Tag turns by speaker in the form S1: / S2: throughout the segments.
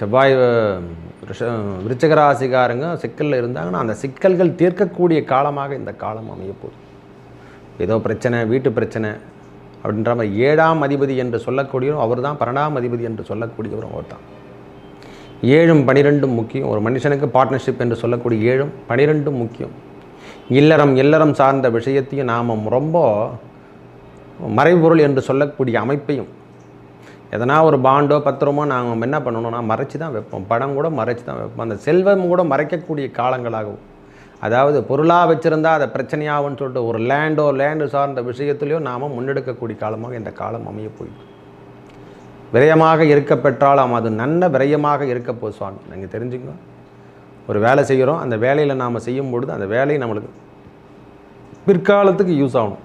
S1: செவ்வாய் விருச்சகராசிகாரங்க சிக்கலில் இருந்தாங்கன்னா அந்த சிக்கல்கள் தீர்க்கக்கூடிய காலமாக இந்த காலம் அமையப்போகுது ஏதோ பிரச்சனை வீட்டு பிரச்சனை அப்படின்ற மாதிரி ஏழாம் அதிபதி என்று சொல்லக்கூடியவரும் அவர் தான் பன்னெண்டாம் அதிபதி என்று சொல்லக்கூடியவரும் அவர் தான் ஏழும் பனிரெண்டும் முக்கியம் ஒரு மனுஷனுக்கு பார்ட்னர்ஷிப் என்று சொல்லக்கூடிய ஏழும் பனிரெண்டும் முக்கியம் இல்லறம் இல்லறம் சார்ந்த விஷயத்தையும் நாம் ரொம்ப மறைபொருள் என்று சொல்லக்கூடிய அமைப்பையும் எதனா ஒரு பாண்டோ பத்திரமோ நாங்கள் என்ன பண்ணணும்னா மறைச்சி தான் வைப்போம் படம் கூட மறைச்சி தான் வைப்போம் அந்த செல்வம் கூட மறைக்கக்கூடிய காலங்களாகவும் அதாவது பொருளாக வச்சுருந்தா அதை பிரச்சனையாகும்னு சொல்லிட்டு ஒரு லேண்டோ லேண்டு சார்ந்த விஷயத்துலையோ நாம் முன்னெடுக்கக்கூடிய காலமாக இந்த காலம் அமைய போயிடும் விரயமாக இருக்க பெற்றாலும் அது நல்ல விரயமாக இருக்க போசுவான் சுவாமி நீங்கள் தெரிஞ்சுங்க ஒரு வேலை செய்கிறோம் அந்த வேலையில் நாம் செய்யும் பொழுது அந்த வேலையை நம்மளுக்கு பிற்காலத்துக்கு யூஸ் ஆகணும்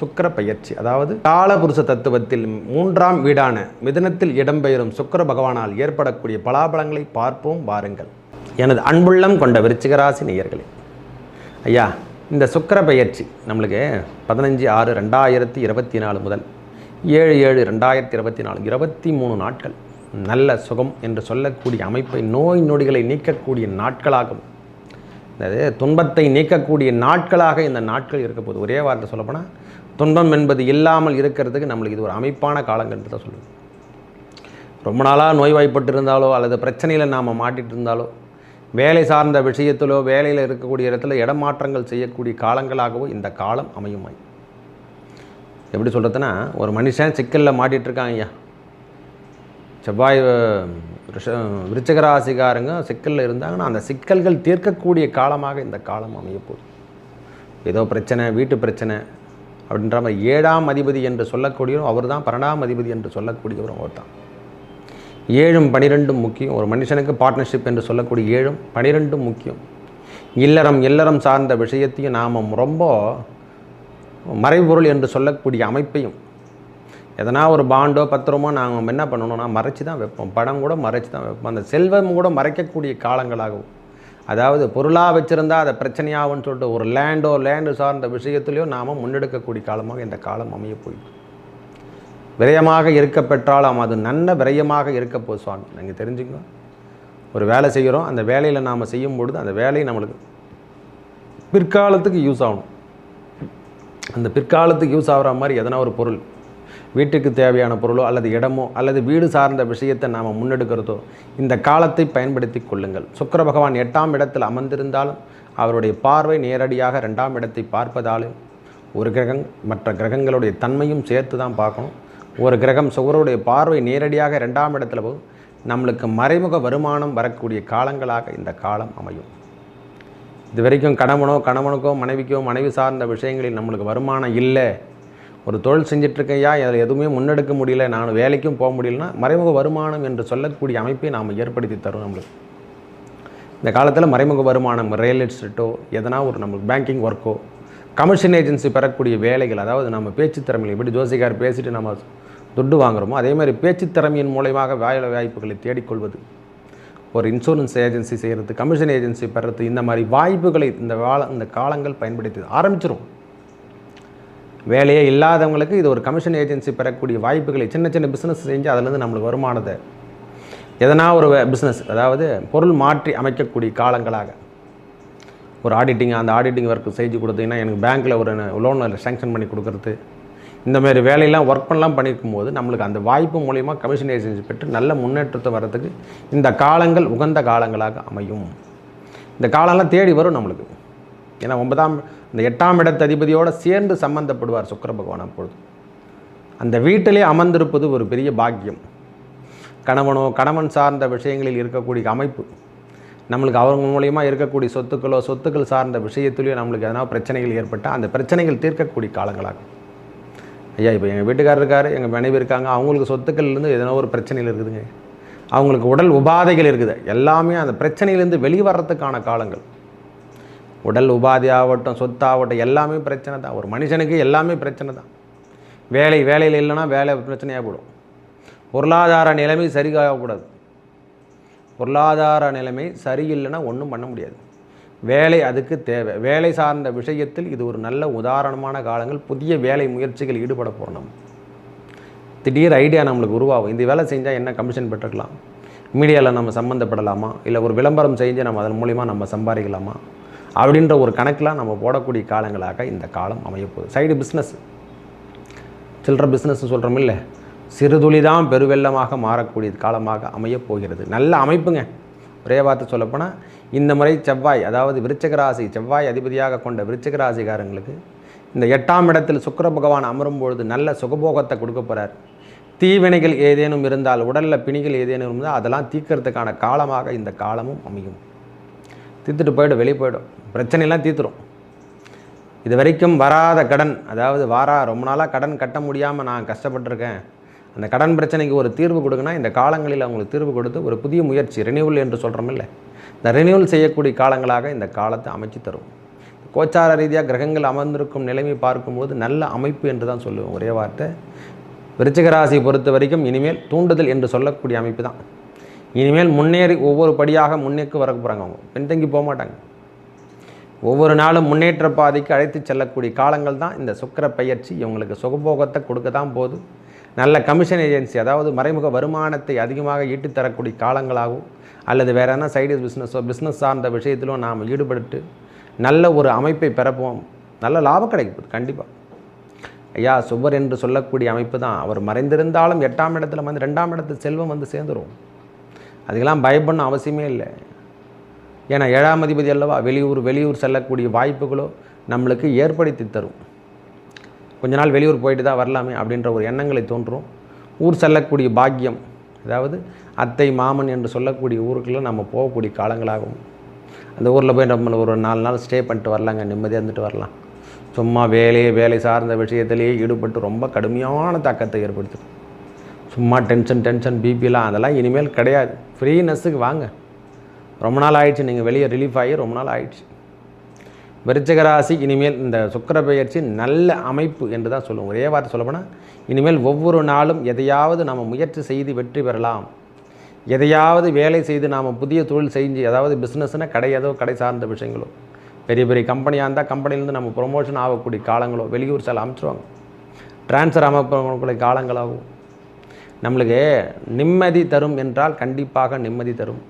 S1: சுக்கர பயிற்சி அதாவது காலபுருஷ தத்துவத்தில் மூன்றாம் வீடான மிதனத்தில் இடம்பெயரும் சுக்கர பகவானால் ஏற்படக்கூடிய பலாபலங்களை பார்ப்போம் வாருங்கள் எனது அன்புள்ளம் கொண்ட விருச்சிகராசி நேயர்களே ஐயா இந்த சுக்கர பயிற்சி நம்மளுக்கு பதினஞ்சு ஆறு ரெண்டாயிரத்தி இருபத்தி நாலு முதல் ஏழு ஏழு ரெண்டாயிரத்தி இருபத்தி நாலு இருபத்தி மூணு நாட்கள் நல்ல சுகம் என்று சொல்லக்கூடிய அமைப்பை நோய் நொடிகளை நீக்கக்கூடிய நாட்களாகும் அதாவது துன்பத்தை நீக்கக்கூடிய நாட்களாக இந்த நாட்கள் இருக்க ஒரே வார்த்தை சொல்லப்போனால் துன்பம் என்பது இல்லாமல் இருக்கிறதுக்கு நம்மளுக்கு இது ஒரு அமைப்பான காலங்கன்று தான் சொல்லுவோம் ரொம்ப நாளாக நோய்வாய்ப்பட்டு இருந்தாலோ அல்லது பிரச்சனையில் நாம் மாட்டிகிட்டு இருந்தாலோ வேலை சார்ந்த விஷயத்திலோ வேலையில் இருக்கக்கூடிய இடத்துல இடமாற்றங்கள் செய்யக்கூடிய காலங்களாகவோ இந்த காலம் அமையுமாய் எப்படி சொல்கிறதுனா ஒரு மனுஷன் சிக்கலில் மாட்டிகிட்ருக்காங்க ஐயா செவ்வாய் விருச்சகராசிகாரங்க சிக்கலில் இருந்தாங்கன்னா அந்த சிக்கல்கள் தீர்க்கக்கூடிய காலமாக இந்த காலம் அமையப்போகுது ஏதோ பிரச்சனை வீட்டு பிரச்சனை அப்படின்ற மாதிரி ஏழாம் அதிபதி என்று சொல்லக்கூடியவரும் அவர் தான் பன்னெண்டாம் அதிபதி என்று சொல்லக்கூடியவரும் அவர் தான் ஏழும் பனிரெண்டும் முக்கியம் ஒரு மனுஷனுக்கு பார்ட்னர்ஷிப் என்று சொல்லக்கூடிய ஏழும் பனிரெண்டும் முக்கியம் இல்லறம் இல்லறம் சார்ந்த விஷயத்தையும் நாம் ரொம்ப மறைபொருள் என்று சொல்லக்கூடிய அமைப்பையும் எதனா ஒரு பாண்டோ பத்திரமோ நாங்கள் என்ன பண்ணணும்னா மறைச்சி தான் வைப்போம் படம் கூட மறைச்சி தான் வைப்போம் அந்த செல்வம் கூட மறைக்கக்கூடிய காலங்களாகவும் அதாவது பொருளாக வச்சுருந்தா அதை பிரச்சனையாகும்னு சொல்லிட்டு ஒரு லேண்டோ லேண்டு சார்ந்த விஷயத்துலையோ நாம் முன்னெடுக்கக்கூடிய காலமாக இந்த காலம் அமைய போயிடும் விரயமாக இருக்க பெற்றாலும் அது நல்ல விரயமாக இருக்க போசுவான் சுவாமி நீங்கள் தெரிஞ்சுங்க ஒரு வேலை செய்கிறோம் அந்த வேலையில் நாம் செய்யும் பொழுது அந்த வேலையை நம்மளுக்கு பிற்காலத்துக்கு யூஸ் ஆகணும் அந்த பிற்காலத்துக்கு யூஸ் ஆகிற மாதிரி எதனா ஒரு பொருள் வீட்டுக்கு தேவையான பொருளோ அல்லது இடமோ அல்லது வீடு சார்ந்த விஷயத்தை நாம் முன்னெடுக்கிறதோ இந்த காலத்தை பயன்படுத்தி கொள்ளுங்கள் சுக்கர பகவான் எட்டாம் இடத்தில் அமர்ந்திருந்தாலும் அவருடைய பார்வை நேரடியாக ரெண்டாம் இடத்தை பார்ப்பதாலும் ஒரு கிரகம் மற்ற கிரகங்களுடைய தன்மையும் சேர்த்து தான் பார்க்கணும் ஒரு கிரகம் சுகருடைய பார்வை நேரடியாக ரெண்டாம் இடத்துல போகும் நம்மளுக்கு மறைமுக வருமானம் வரக்கூடிய காலங்களாக இந்த காலம் அமையும் இது வரைக்கும் கணவனோ கணவனுக்கோ மனைவிக்கோ மனைவி சார்ந்த விஷயங்களில் நம்மளுக்கு வருமானம் இல்லை ஒரு தொழில் செஞ்சிட்ருக்கையா அதில் எதுவுமே முன்னெடுக்க முடியல நான் வேலைக்கும் போக முடியலன்னா மறைமுக வருமானம் என்று சொல்லக்கூடிய அமைப்பை நாம் ஏற்படுத்தி தரும் நம்மளுக்கு இந்த காலத்தில் மறைமுக வருமானம் ரியல் எஸ்டேட்டோ எதனா ஒரு நம்மளுக்கு பேங்கிங் ஒர்க்கோ கமிஷன் ஏஜென்சி பெறக்கூடிய வேலைகள் அதாவது நம்ம பேச்சு திறமையில் எப்படி ஜோசிக்கார் பேசிட்டு நம்ம துட்டு வாங்குகிறோமோ அதே மாதிரி பேச்சு திறமையின் மூலயமாக வேலை வாய்ப்புகளை தேடிக்கொள்வது ஒரு இன்சூரன்ஸ் ஏஜென்சி செய்கிறது கமிஷன் ஏஜென்சி பெறது இந்த மாதிரி வாய்ப்புகளை இந்த வாழ இந்த காலங்கள் பயன்படுத்தி ஆரம்பிச்சிடும் வேலையே இல்லாதவங்களுக்கு இது ஒரு கமிஷன் ஏஜென்சி பெறக்கூடிய வாய்ப்புகளை சின்ன சின்ன பிஸ்னஸ் செஞ்சு அதுலேருந்து நம்மளுக்கு வருமானத்தை எதனா ஒரு பிஸ்னஸ் அதாவது பொருள் மாற்றி அமைக்கக்கூடிய காலங்களாக ஒரு ஆடிட்டிங் அந்த ஆடிட்டிங் ஒர்க் செஞ்சு கொடுத்தீங்கன்னா எனக்கு பேங்க்கில் ஒரு லோன் சேங்ஷன் பண்ணி கொடுக்குறது இந்தமாரி வேலையெல்லாம் ஒர்க் பண்ணலாம் பண்ணியிருக்கும் போது நம்மளுக்கு அந்த வாய்ப்பு மூலிமா கமிஷன் ஏஜென்சி பெற்று நல்ல முன்னேற்றத்தை வர்றதுக்கு இந்த காலங்கள் உகந்த காலங்களாக அமையும் இந்த காலம்லாம் தேடி வரும் நம்மளுக்கு ஏன்னா ஒன்பதாம் இந்த எட்டாம் இடத்த அதிபதியோடு சேர்ந்து சம்மந்தப்படுவார் சுக்கர பகவான் அப்பொழுது அந்த வீட்டிலே அமர்ந்திருப்பது ஒரு பெரிய பாக்கியம் கணவனோ கணவன் சார்ந்த விஷயங்களில் இருக்கக்கூடிய அமைப்பு நம்மளுக்கு அவங்க மூலியமாக இருக்கக்கூடிய சொத்துக்களோ சொத்துக்கள் சார்ந்த விஷயத்துலையோ நம்மளுக்கு எதனா பிரச்சனைகள் ஏற்பட்டால் அந்த பிரச்சனைகள் தீர்க்கக்கூடிய காலங்களாகும் ஐயா இப்போ எங்கள் வீட்டுக்காரர் இருக்கார் எங்கள் மனைவி இருக்காங்க அவங்களுக்கு சொத்துக்கள்லேருந்து எதனா ஒரு பிரச்சனைகள் இருக்குதுங்க அவங்களுக்கு உடல் உபாதைகள் இருக்குது எல்லாமே அந்த பிரச்சனையிலேருந்து வெளிவரத்துக்கான காலங்கள் உடல் உபாதி ஆகட்டும் சொத்தாகட்டும் எல்லாமே பிரச்சனை தான் ஒரு மனுஷனுக்கு எல்லாமே பிரச்சனை தான் வேலை வேலையில் இல்லைன்னா வேலை பிரச்சனையாக போடும் பொருளாதார நிலைமை சரியாகக்கூடாது பொருளாதார நிலைமை சரியில்லைன்னா ஒன்றும் பண்ண முடியாது வேலை அதுக்கு தேவை வேலை சார்ந்த விஷயத்தில் இது ஒரு நல்ல உதாரணமான காலங்கள் புதிய வேலை முயற்சிகள் ஈடுபட போகிறோம் திடீர் ஐடியா நம்மளுக்கு உருவாகும் இந்த வேலை செஞ்சால் என்ன கமிஷன் பெற்றுக்கலாம் மீடியாவில் நம்ம சம்மந்தப்படலாமா இல்லை ஒரு விளம்பரம் செஞ்சு நம்ம அதன் மூலிமா நம்ம சம்பாதிக்கலாமா அப்படின்ற ஒரு கணக்கில் நம்ம போடக்கூடிய காலங்களாக இந்த காலம் அமையப்போகுது சைடு பிஸ்னஸ் சில்லற பிஸ்னஸ் சொல்கிறோம் இல்லை சிறுதுளிதான் தான் பெருவெள்ளமாக மாறக்கூடிய காலமாக அமையப்போகிறது நல்ல அமைப்புங்க ஒரே வார்த்தை சொல்லப்போனால் இந்த முறை செவ்வாய் அதாவது விருச்சகராசி செவ்வாய் அதிபதியாக கொண்ட விருச்சகராசிகாரங்களுக்கு இந்த எட்டாம் இடத்தில் சுக்கர பகவான் அமரும் பொழுது நல்ல சுகபோகத்தை கொடுக்க போகிறார் தீவினைகள் ஏதேனும் இருந்தால் உடலில் பிணிகள் ஏதேனும் இருந்தால் அதெல்லாம் தீக்கிறதுக்கான காலமாக இந்த காலமும் அமையும் தீர்த்துட்டு போயிடும் வெளியே போயிடும் பிரச்சனையெல்லாம் தீர்த்துடும் இது வரைக்கும் வராத கடன் அதாவது வாரா ரொம்ப நாளாக கடன் கட்ட முடியாமல் நான் கஷ்டப்பட்டிருக்கேன் அந்த கடன் பிரச்சனைக்கு ஒரு தீர்வு கொடுங்கன்னா இந்த காலங்களில் அவங்களுக்கு தீர்வு கொடுத்து ஒரு புதிய முயற்சி ரினியூவல் என்று சொல்கிறோமில்ல இந்த ரினியூவல் செய்யக்கூடிய காலங்களாக இந்த காலத்தை அமைச்சு தரும் கோச்சார ரீதியாக கிரகங்கள் அமர்ந்திருக்கும் நிலைமை பார்க்கும்போது நல்ல அமைப்பு என்று தான் சொல்லுவேன் ஒரே வார்த்தை விருச்சிகராசி பொறுத்த வரைக்கும் இனிமேல் தூண்டுதல் என்று சொல்லக்கூடிய அமைப்பு தான் இனிமேல் முன்னேறி ஒவ்வொரு படியாக முன்னேக்கு வர போகிறாங்க அவங்க பின்தங்கி போக மாட்டாங்க ஒவ்வொரு நாளும் முன்னேற்ற பாதைக்கு அழைத்து செல்லக்கூடிய காலங்கள் தான் இந்த சுக்கர பயிற்சி இவங்களுக்கு சுகபோகத்தை கொடுக்க தான் போது நல்ல கமிஷன் ஏஜென்சி அதாவது மறைமுக வருமானத்தை அதிகமாக ஈட்டுத்தரக்கூடிய காலங்களாகவும் அல்லது வேறு எதனா சைடு பிஸ்னஸோ பிஸ்னஸ் சார்ந்த விஷயத்திலும் நாம் ஈடுபட்டு நல்ல ஒரு அமைப்பை பெறப்போம் நல்ல லாபம் கிடைக்கும் கண்டிப்பாக ஐயா சுவர் என்று சொல்லக்கூடிய அமைப்பு தான் அவர் மறைந்திருந்தாலும் எட்டாம் இடத்துல வந்து ரெண்டாம் இடத்து செல்வம் வந்து சேர்ந்துருவோம் அதுக்கெல்லாம் பயப்படணும் அவசியமே இல்லை ஏன்னா ஏழாம் அதிபதி அல்லவா வெளியூர் வெளியூர் செல்லக்கூடிய வாய்ப்புகளோ நம்மளுக்கு ஏற்படுத்தி தரும் கொஞ்ச நாள் வெளியூர் போயிட்டு தான் வரலாமே அப்படின்ற ஒரு எண்ணங்களை தோன்றும் ஊர் செல்லக்கூடிய பாக்கியம் அதாவது அத்தை மாமன் என்று சொல்லக்கூடிய ஊருக்குள்ளே நம்ம போகக்கூடிய காலங்களாகும் அந்த ஊரில் போய் நம்ம ஒரு நாலு நாள் ஸ்டே பண்ணிட்டு வரலாங்க நிம்மதியாக இருந்துட்டு வரலாம் சும்மா வேலையே வேலை சார்ந்த விஷயத்திலேயே ஈடுபட்டு ரொம்ப கடுமையான தாக்கத்தை ஏற்படுத்தும் சும்மா டென்ஷன் டென்ஷன் பிபிலாம் அதெல்லாம் இனிமேல் கிடையாது ஃப்ரீனஸுக்கு வாங்க ரொம்ப நாள் ஆயிடுச்சு நீங்கள் வெளியே ரிலீஃப் ஆகி ரொம்ப நாள் ஆயிடுச்சு விருச்சகராசி இனிமேல் இந்த சுக்கர பெயர்ச்சி நல்ல அமைப்பு என்று தான் சொல்லுவோம் ஒரே வார்த்தை சொல்லப்போனால் இனிமேல் ஒவ்வொரு நாளும் எதையாவது நாம் முயற்சி செய்து வெற்றி பெறலாம் எதையாவது வேலை செய்து நாம் புதிய தொழில் செஞ்சு அதாவது பிஸ்னஸ்னால் கடை ஏதோ கடை சார்ந்த விஷயங்களோ பெரிய பெரிய கம்பெனியாக இருந்தால் கம்பெனிலேருந்து நம்ம ப்ரொமோஷன் ஆகக்கூடிய காலங்களோ வெளியூர் சில அமைச்சிருவாங்க டிரான்ஸ்ஃபர் அமைப்பு காலங்களாகவும் நம்மளுக்கு நிம்மதி தரும் என்றால் கண்டிப்பாக நிம்மதி தரும்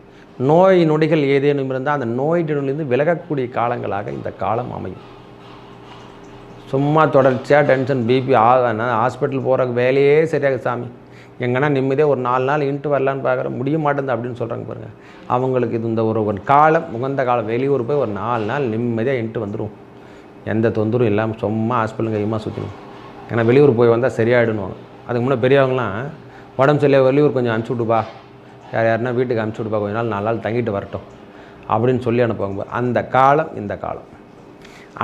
S1: நோய் நொடிகள் ஏதேனும் இருந்தால் அந்த நோய் நொடியிலிருந்து விலகக்கூடிய காலங்களாக இந்த காலம் அமையும் சும்மா தொடர்ச்சியாக டென்ஷன் பிபி ஹாஸ்பிட்டல் போகிற வேலையே சரியாக சாமி எங்கன்னா நிம்மதியாக ஒரு நாலு நாள் இன்ட்டு வரலான்னு பார்க்குற முடிய மாட்டேங்குது அப்படின்னு சொல்கிறாங்க பாருங்கள் அவங்களுக்கு இது இந்த ஒரு ஒரு காலம் உகந்த காலம் வெளியூர் போய் ஒரு நாலு நாள் நிம்மதியாக இன்ட்டு வந்துடும் எந்த தொந்தரவும் இல்லாமல் சும்மா ஹாஸ்பிட்டலுங்க கையுமா சுற்றணும் ஏன்னா வெளியூர் போய் வந்தால் சரியாயிடணும் அதுக்கு முன்னே பெரியவங்களாம் உடம்பு சரியில்லை வெளியூர் கொஞ்சம் அனுப்பிச்சி விடுப்பா யார் யாருன்னா வீட்டுக்கு அனுப்பிச்சி விடுப்பா கொஞ்ச நாள் நாலு நாள் தங்கிட்டு வரட்டும் அப்படின்னு சொல்லி அனுப்புவாங்க அந்த காலம் இந்த காலம்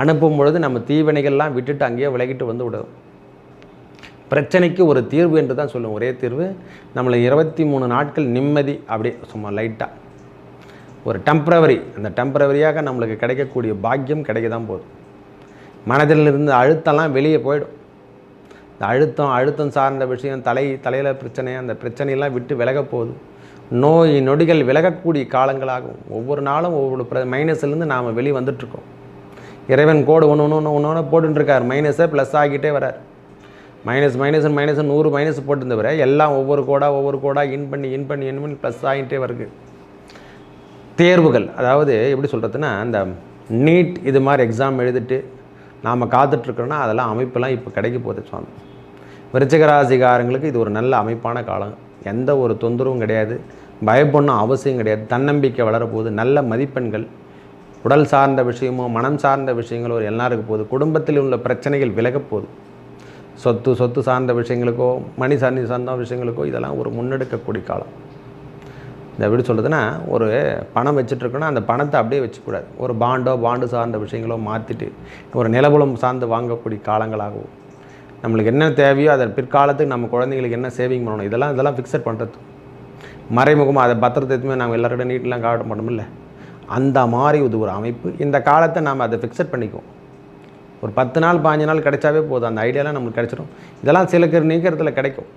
S1: அனுப்பும் பொழுது நம்ம தீவினைகள்லாம் விட்டுட்டு அங்கேயே விலகிட்டு வந்து விடும் பிரச்சனைக்கு ஒரு தீர்வு என்று தான் சொல்லுவோம் ஒரே தீர்வு நம்மளை இருபத்தி மூணு நாட்கள் நிம்மதி அப்படியே சும்மா லைட்டாக ஒரு டெம்ப்ரவரி அந்த டெம்ப்ரவரியாக நம்மளுக்கு கிடைக்கக்கூடிய பாக்கியம் கிடைக்க தான் போதும் மனதிலிருந்து அழுத்தம்லாம் வெளியே போயிடும் இந்த அழுத்தம் அழுத்தம் சார்ந்த விஷயம் தலை தலையில் பிரச்சனை அந்த பிரச்சனையெல்லாம் விட்டு விலக போகுது நோய் நொடிகள் விலகக்கூடிய காலங்களாகும் ஒவ்வொரு நாளும் ஒவ்வொரு பிர மைனஸ்லேருந்து நாம் வெளியே வந்துட்ருக்கோம் இறைவன் கோடு ஒன்று ஒன்று ஒன்று ஒன்று ஒன்று போட்டுருக்கார் மைனஸை ப்ளஸ் ஆகிட்டே வரார் மைனஸ் மைனஸ் மைனஸ் நூறு மைனஸ் போட்டுருந்தவரை எல்லாம் ஒவ்வொரு கோடாக ஒவ்வொரு கோடாக இன் பண்ணி இன் பண்ணி இன் பண்ணி ப்ளஸ் ஆகிட்டே வருது தேர்வுகள் அதாவது எப்படி சொல்கிறதுன்னா அந்த நீட் இது மாதிரி எக்ஸாம் எழுதிட்டு நாம் காத்துட்ருக்கோன்னா அதெல்லாம் அமைப்பெல்லாம் இப்போ கிடைக்க போகுது சுவாமி விருச்சகராசிகாரங்களுக்கு இது ஒரு நல்ல அமைப்பான காலம் எந்த ஒரு தொந்தரவும் கிடையாது பயப்படணும் அவசியம் கிடையாது தன்னம்பிக்கை வளரப்போகுது நல்ல மதிப்பெண்கள் உடல் சார்ந்த விஷயமோ மனம் சார்ந்த விஷயங்களோ எல்லாருக்கு போகுது குடும்பத்தில் உள்ள பிரச்சனைகள் விலக போகுது சொத்து சொத்து சார்ந்த விஷயங்களுக்கோ மணி சார்ந்த சார்ந்த விஷயங்களுக்கோ இதெல்லாம் ஒரு முன்னெடுக்கக்கூடிய காலம் இந்த எப்படி சொல்கிறதுன்னா ஒரு பணம் வச்சுட்ருக்கோன்னா அந்த பணத்தை அப்படியே வச்சுக்கூடாது ஒரு பாண்டோ பாண்டு சார்ந்த விஷயங்களோ மாற்றிட்டு ஒரு நிலபுலம் சார்ந்து வாங்கக்கூடிய காலங்களாகவும் நம்மளுக்கு என்ன தேவையோ அதை பிற்காலத்துக்கு நம்ம குழந்தைங்களுக்கு என்ன சேவிங் பண்ணணும் இதெல்லாம் இதெல்லாம் ஃபிக்ஸட் பண்ணுறது மறைமுகமாக அதை பத்திரத்தை எதுவுமே நம்ம எல்லாரோட நீட்டெலாம் காட்ட மாட்டோமில்ல அந்த மாதிரி இது ஒரு அமைப்பு இந்த காலத்தை நாம் அதை ஃபிக்ஸட் பண்ணிக்குவோம் ஒரு பத்து நாள் பாஞ்சு நாள் கிடைச்சாவே போதும் அந்த ஐடியாலாம் நம்மளுக்கு கிடைச்சிடும் இதெல்லாம் சில நீக்கிறதுல கிடைக்கும்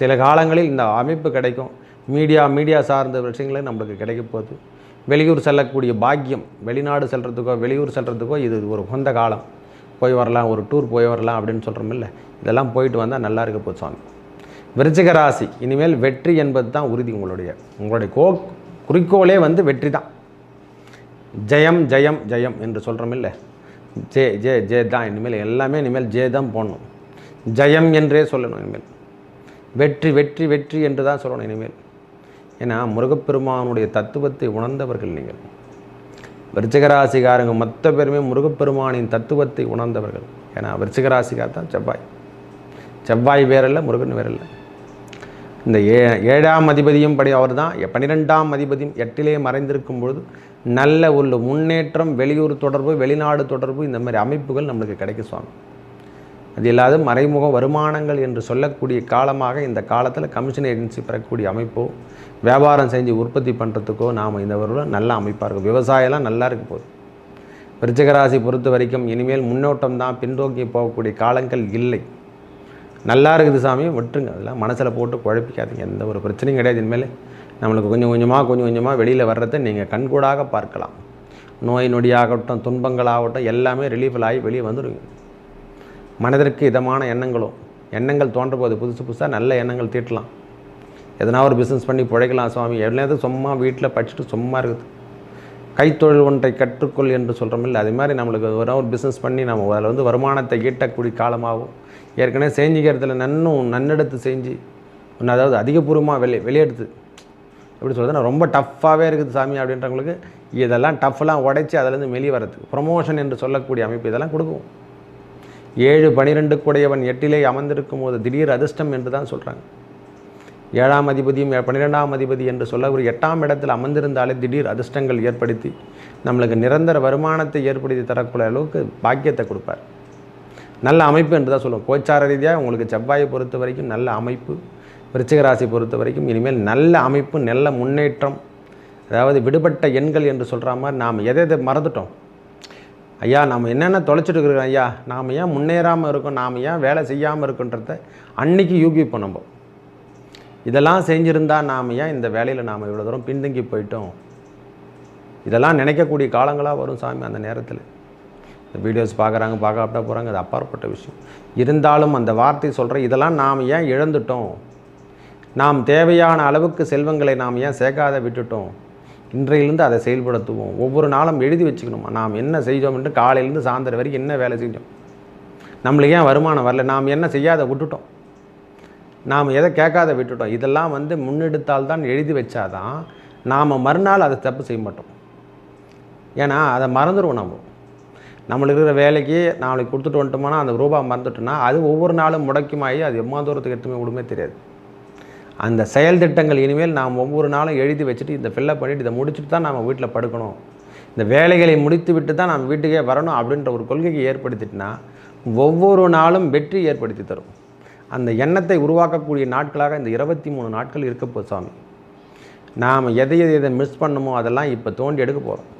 S1: சில காலங்களில் இந்த அமைப்பு கிடைக்கும் மீடியா மீடியா சார்ந்த விஷயங்களே நம்மளுக்கு கிடைக்க போகுது வெளியூர் செல்லக்கூடிய பாக்கியம் வெளிநாடு செல்கிறதுக்கோ வெளியூர் செல்கிறதுக்கோ இது ஒரு உகந்த காலம் போய் வரலாம் ஒரு டூர் போய் வரலாம் அப்படின்னு இல்லை இதெல்லாம் போயிட்டு வந்தால் நல்லா இருக்க போச்சு சுவாமி விருச்சிக ராசி இனிமேல் வெற்றி என்பது தான் உறுதி உங்களுடைய உங்களுடைய கோ குறிக்கோளே வந்து வெற்றி தான் ஜெயம் ஜெயம் ஜெயம் என்று இல்லை ஜே ஜே ஜே தான் இனிமேல் எல்லாமே இனிமேல் ஜே தான் போடணும் ஜெயம் என்றே சொல்லணும் இனிமேல் வெற்றி வெற்றி வெற்றி என்று தான் சொல்லணும் இனிமேல் ஏன்னா முருகப்பெருமானுடைய தத்துவத்தை உணர்ந்தவர்கள் நீங்கள் விருச்சிகராசிகாரங்க மொத்த பேருமே முருகப்பெருமானின் தத்துவத்தை உணர்ந்தவர்கள் ஏன்னா விருச்சிகராசிகார் தான் செவ்வாய் செவ்வாய் வேறல்ல முருகன் வேறல்ல இந்த ஏ ஏழாம் அதிபதியும் படி அவர் தான் பன்னிரெண்டாம் அதிபதியும் எட்டிலே மறைந்திருக்கும் பொழுது நல்ல உள்ள முன்னேற்றம் வெளியூர் தொடர்பு வெளிநாடு தொடர்பு இந்த மாதிரி அமைப்புகள் நம்மளுக்கு கிடைக்கும் சுவாமி அது இல்லாத மறைமுக வருமானங்கள் என்று சொல்லக்கூடிய காலமாக இந்த காலத்தில் கமிஷன் ஏஜென்சி பெறக்கூடிய அமைப்போ வியாபாரம் செஞ்சு உற்பத்தி பண்ணுறதுக்கோ நாம் இந்த வருடம் நல்ல அமைப்பாக இருக்கும் விவசாயம்லாம் நல்லா இருக்க போகுது விருச்சகராசி பொறுத்த வரைக்கும் இனிமேல் முன்னோட்டம் தான் பின்தோக்கி போகக்கூடிய காலங்கள் இல்லை நல்லா இருக்குது சாமி விட்டுருங்க அதெல்லாம் மனசில் போட்டு குழப்பிக்காதீங்க எந்த ஒரு பிரச்சனையும் கிடையாது இனிமேல் நம்மளுக்கு கொஞ்சம் கொஞ்சமாக கொஞ்சம் கொஞ்சமாக வெளியில் வர்றதை நீங்கள் கண்கூடாக பார்க்கலாம் நோய் நொடியாகட்டும் துன்பங்களாகட்டும் எல்லாமே ரிலீஃபில் ஆகி வெளியே வந்துடுங்க மனதிற்கு இதமான எண்ணங்களும் எண்ணங்கள் தோன்ற போது புதுசு புதுசாக நல்ல எண்ணங்கள் தீட்டலாம் எதனா ஒரு பிஸ்னஸ் பண்ணி பிழைக்கலாம் சுவாமி எவ்வளோ சும்மா வீட்டில் படிச்சுட்டு சும்மா இருக்குது கைத்தொழில் ஒன்றை கற்றுக்கொள் என்று சொல்கிறோம் இல்லை அது மாதிரி நம்மளுக்கு ஒரு ஒரு பிஸ்னஸ் பண்ணி நம்ம அதில் வந்து வருமானத்தை ஈட்டக்கூடிய காலமாகும் ஏற்கனவே செஞ்சுக்கிறதுல நன்னும் நன்னெடுத்து செஞ்சு ஒன்று அதாவது அதிகபூர்வமாக வெளி வெளியெடுத்து எப்படி சொல்கிறதுனா ரொம்ப டஃப்பாகவே இருக்குது சாமி அப்படின்றவங்களுக்கு இதெல்லாம் டஃப்லாம் உடைச்சி அதிலேருந்து வெளியே வர்றது ப்ரொமோஷன் என்று சொல்லக்கூடிய அமைப்பு இதெல்லாம் கொடுக்கும் ஏழு பனிரெண்டு கூடையவன் எட்டிலே அமர்ந்திருக்கும் போது திடீர் அதிர்ஷ்டம் என்று தான் சொல்கிறாங்க ஏழாம் அதிபதியும் பன்னிரெண்டாம் அதிபதி என்று சொல்ல ஒரு எட்டாம் இடத்தில் அமர்ந்திருந்தாலே திடீர் அதிர்ஷ்டங்கள் ஏற்படுத்தி நம்மளுக்கு நிரந்தர வருமானத்தை ஏற்படுத்தி தரக்கூடிய அளவுக்கு பாக்கியத்தை கொடுப்பார் நல்ல அமைப்பு என்று தான் சொல்லுவோம் கோச்சார ரீதியாக உங்களுக்கு செவ்வாயை பொறுத்த வரைக்கும் நல்ல அமைப்பு விருச்சிகராசி பொறுத்த வரைக்கும் இனிமேல் நல்ல அமைப்பு நல்ல முன்னேற்றம் அதாவது விடுபட்ட எண்கள் என்று சொல்கிற மாதிரி நாம் எதை எதை மறந்துட்டோம் ஐயா நாம் என்னென்ன தொலைச்சிட்டு இருக்கிறோம் ஐயா நாம் ஏன் முன்னேறாமல் இருக்கோம் நாம் ஏன் வேலை செய்யாமல் இருக்குன்றத அன்னைக்கு யூகி பண்ணும்போம் இதெல்லாம் செஞ்சுருந்தா நாம் ஏன் இந்த வேலையில் நாம் இவ்வளோ தூரம் பின்தங்கி போயிட்டோம் இதெல்லாம் நினைக்கக்கூடிய காலங்களாக வரும் சாமி அந்த நேரத்தில் இந்த வீடியோஸ் பார்க்குறாங்க பார்க்காப்டா போகிறாங்க அது அப்பாற்பட்ட விஷயம் இருந்தாலும் அந்த வார்த்தை சொல்கிற இதெல்லாம் நாம் ஏன் இழந்துட்டோம் நாம் தேவையான அளவுக்கு செல்வங்களை நாம் ஏன் சேர்க்காத விட்டுட்டோம் இன்றையிலிருந்து அதை செயல்படுத்துவோம் ஒவ்வொரு நாளும் எழுதி வச்சுக்கணுமா நாம் என்ன செய்தோம் என்று காலையிலேருந்து சாயந்தரம் வரைக்கும் என்ன வேலை செஞ்சோம் நம்மளுக்கு ஏன் வருமானம் வரல நாம் என்ன செய்யாத விட்டுட்டோம் நாம் எதை கேட்காத விட்டுட்டோம் இதெல்லாம் வந்து முன்னெடுத்தால் தான் எழுதி வச்சாதான் நாம் மறுநாள் அதை தப்பு செய்ய மாட்டோம் ஏன்னா அதை மறந்துடுவோம் நம்ம நம்மளுக்கு இருக்கிற வேலைக்கு நாளைக்கு கொடுத்துட்டு வந்துட்டோம்னா அந்த ரூபா மறந்துட்டோம்னா அது ஒவ்வொரு நாளும் முடக்கமாகி அது எம்மா தூரத்துக்கு எடுத்துமே விடுமே தெரியாது அந்த செயல் திட்டங்கள் இனிமேல் நாம் ஒவ்வொரு நாளும் எழுதி வச்சுட்டு இந்த ஃபில்லப் பண்ணிவிட்டு இதை முடிச்சுட்டு தான் நம்ம வீட்டில் படுக்கணும் இந்த வேலைகளை முடித்து விட்டு தான் நம்ம வீட்டுக்கே வரணும் அப்படின்ற ஒரு கொள்கையை ஏற்படுத்திட்டுனா ஒவ்வொரு நாளும் வெற்றி ஏற்படுத்தி தரும் அந்த எண்ணத்தை உருவாக்கக்கூடிய நாட்களாக இந்த இருபத்தி மூணு நாட்கள் இருக்க போகுது சாமி நாம் எதை எதை எதை மிஸ் பண்ணுமோ அதெல்லாம் இப்போ தோண்டி எடுக்க போகிறோம்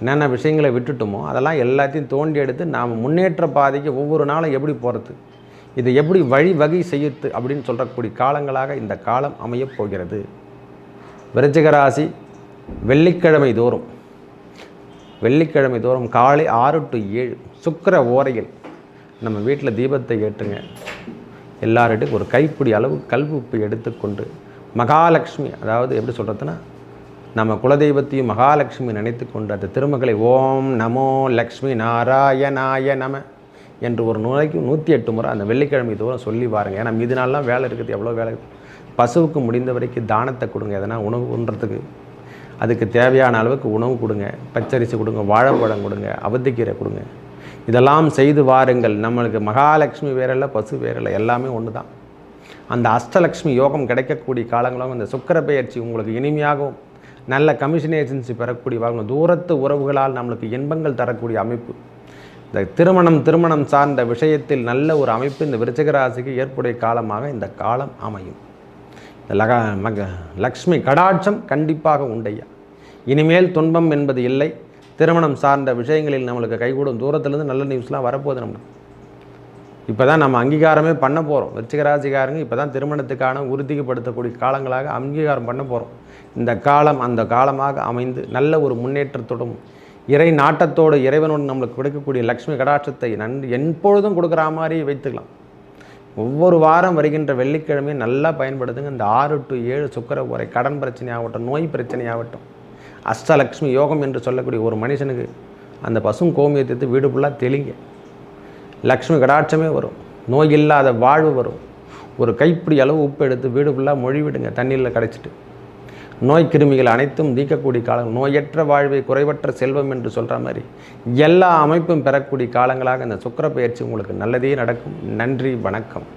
S1: என்னென்ன விஷயங்களை விட்டுட்டோமோ அதெல்லாம் எல்லாத்தையும் தோண்டி எடுத்து நாம் முன்னேற்ற பாதைக்கு ஒவ்வொரு நாளும் எப்படி போகிறது இதை எப்படி வழிவகை செய்யுது அப்படின்னு சொல்கிறக்கூடிய காலங்களாக இந்த காலம் அமையப் போகிறது விருச்சிகராசி வெள்ளிக்கிழமை தோறும் வெள்ளிக்கிழமை தோறும் காலை ஆறு டு ஏழு சுக்கர ஓரையில் நம்ம வீட்டில் தீபத்தை ஏற்றுங்க எல்லார்டும் ஒரு கைப்பிடி அளவு கல்வுப்பு எடுத்துக்கொண்டு மகாலட்சுமி அதாவது எப்படி சொல்கிறதுனா நம்ம குலதெய்வத்தையும் மகாலட்சுமி நினைத்து கொண்டு அந்த திருமகளை ஓம் நமோ லக்ஷ்மி நாராயணாய நம என்று ஒரு நுழைக்கு நூற்றி எட்டு முறை அந்த வெள்ளிக்கிழமை தூரம் சொல்லி பாருங்கள் ஏன்னா மீதி நாளெலாம் வேலை இருக்குது எவ்வளோ வேலை பசுவுக்கு முடிந்த வரைக்கும் தானத்தை கொடுங்க எதனா உணவு உண்றதுக்கு அதுக்கு தேவையான அளவுக்கு உணவு கொடுங்க பச்சரிசி கொடுங்க வாழைப்பழம் கொடுங்க அவத்திக்கீரை கொடுங்க இதெல்லாம் செய்து வாருங்கள் நம்மளுக்கு மகாலட்சுமி வேறல்ல பசு வேறல்ல எல்லாமே ஒன்று தான் அந்த அஷ்டலக்ஷ்மி யோகம் கிடைக்கக்கூடிய காலங்களும் இந்த சுக்கர பயிற்சி உங்களுக்கு இனிமையாகவும் நல்ல கமிஷன் ஏஜென்சி பெறக்கூடிய வாங்க தூரத்து உறவுகளால் நம்மளுக்கு இன்பங்கள் தரக்கூடிய அமைப்பு இந்த திருமணம் திருமணம் சார்ந்த விஷயத்தில் நல்ல ஒரு அமைப்பு இந்த விருச்சகராசிக்கு ஏற்புடைய காலமாக இந்த காலம் அமையும் இந்த லக மக லக்ஷ்மி கடாட்சம் கண்டிப்பாக உண்டையா இனிமேல் துன்பம் என்பது இல்லை திருமணம் சார்ந்த விஷயங்களில் நம்மளுக்கு கைகூடும் தூரத்துலேருந்து நல்ல நியூஸ்லாம் வரப்போகுது நம்மளுக்கு இப்போ தான் நம்ம அங்கீகாரமே பண்ண போகிறோம் விருச்சிகராசிக்காரங்க இப்போ தான் திருமணத்துக்கான உறுதிப்படுத்தக்கூடிய காலங்களாக அங்கீகாரம் பண்ண போகிறோம் இந்த காலம் அந்த காலமாக அமைந்து நல்ல ஒரு முன்னேற்றத்தோடும் இறை நாட்டத்தோடு இறைவனோடு நம்மளுக்கு கொடுக்கக்கூடிய லக்ஷ்மி கடாட்சத்தை நன்றி எப்பொழுதும் கொடுக்குற மாதிரி வைத்துக்கலாம் ஒவ்வொரு வாரம் வருகின்ற வெள்ளிக்கிழமையும் நல்லா பயன்படுத்துங்க இந்த ஆறு டு ஏழு சுக்கர உரை கடன் பிரச்சனையாகட்டும் நோய் பிரச்சனையாகட்டும் அஷ்டலக்ஷ்மி யோகம் என்று சொல்லக்கூடிய ஒரு மனுஷனுக்கு அந்த பசும் கோமியத்தை வீடு ஃபுல்லாக தெளிங்க லக்ஷ்மி கடாட்சமே வரும் நோய் இல்லாத வாழ்வு வரும் ஒரு கைப்பிடி அளவு உப்பு எடுத்து வீடு ஃபுல்லாக மொழிவிடுங்க தண்ணீரில் கடைச்சிட்டு நோய் கிருமிகள் அனைத்தும் நீக்கக்கூடிய காலம் நோயற்ற வாழ்வை குறைவற்ற செல்வம் என்று சொல்கிற மாதிரி எல்லா அமைப்பும் பெறக்கூடிய காலங்களாக இந்த சுக்கர பயிற்சி உங்களுக்கு நல்லதே நடக்கும் நன்றி வணக்கம்